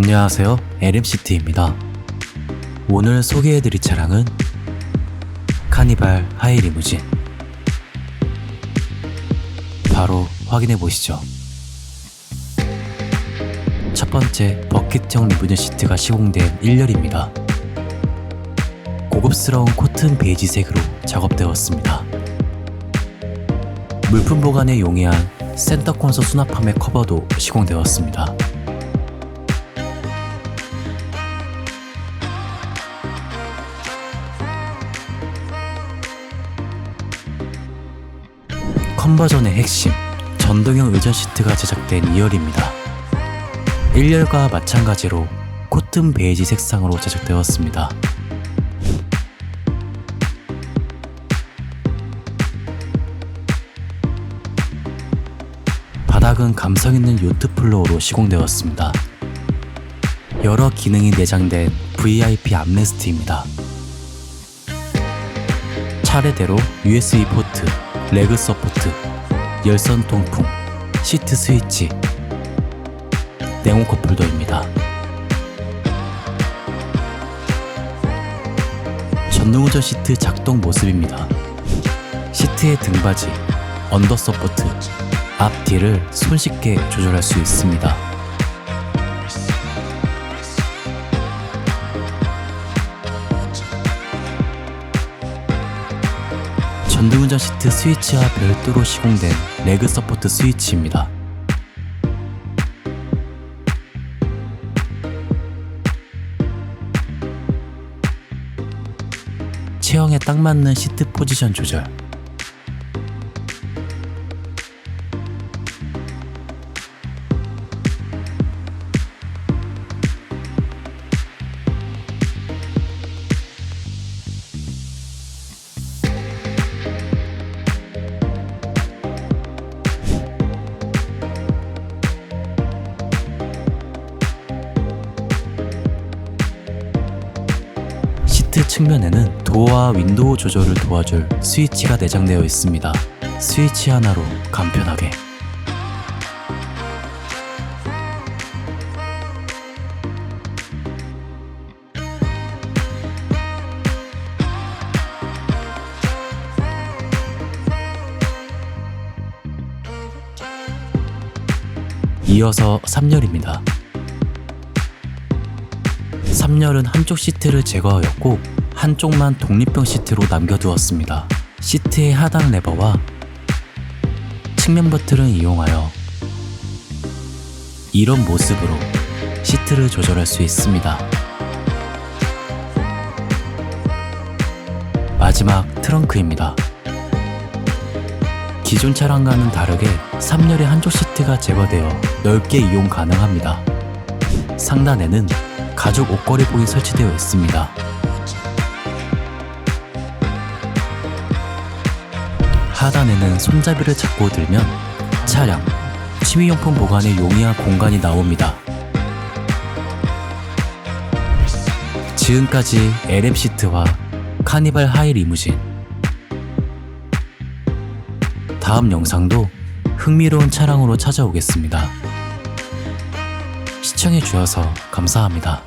안녕하세요. LMCT입니다. 오늘 소개해드릴 차량은 카니발 하이 리무진. 바로 확인해 보시죠. 첫 번째 버킷형 리무진 시트가 시공된 1열입니다. 고급스러운 코튼 베이지색으로 작업되었습니다. 물품 보관에 용이한 센터 콘솔 수납함의 커버도 시공되었습니다. 컨버전의 핵심, 전동형 의전 시트가 제작된 2열입니다. 1열과 마찬가지로 코튼 베이지 색상으로 제작되었습니다. 바닥은 감성 있는 요트 플로어로 시공되었습니다. 여러 기능이 내장된 VIP 암레스트입니다. 차례대로 USB 포트, 레그 서포트, 열선 통풍, 시트 스위치, 네온 컵홀더입니다. 전동우전 시트 작동 모습입니다. 시트의 등받이, 언더 서포트, 앞 뒤를 손쉽게 조절할 수 있습니다. 전등운전 시트 스위치와 별도로 시공된 레그 서포트 스위치입니다. 체형에 딱 맞는 시트 포지션 조절, 측면에는 도어와 윈도우 조절을 도와줄 스위치가 내장되어 있습니다. 스위치 하나로 간편하게. 이어서 3열입니다. 3열은 한쪽 시트를 제거하였고 한쪽만 독립형 시트로 남겨두었습니다. 시트의 하단 레버와 측면 버튼을 이용하여 이런 모습으로 시트를 조절할 수 있습니다. 마지막 트렁크입니다. 기존 차량과는 다르게 3열의 한쪽 시트가 제거되어 넓게 이용 가능합니다. 상단에는 가죽 옷걸이 봉이 설치되어 있습니다. 하단에는 손잡이를 잡고 들면 차량, 취미용품 보관에 용이한 공간이 나옵니다. 지금까지 LM 시트와 카니발 하이 리무진 다음 영상도 흥미로운 차량으로 찾아오겠습니다. 시청해 주셔서 감사합니다.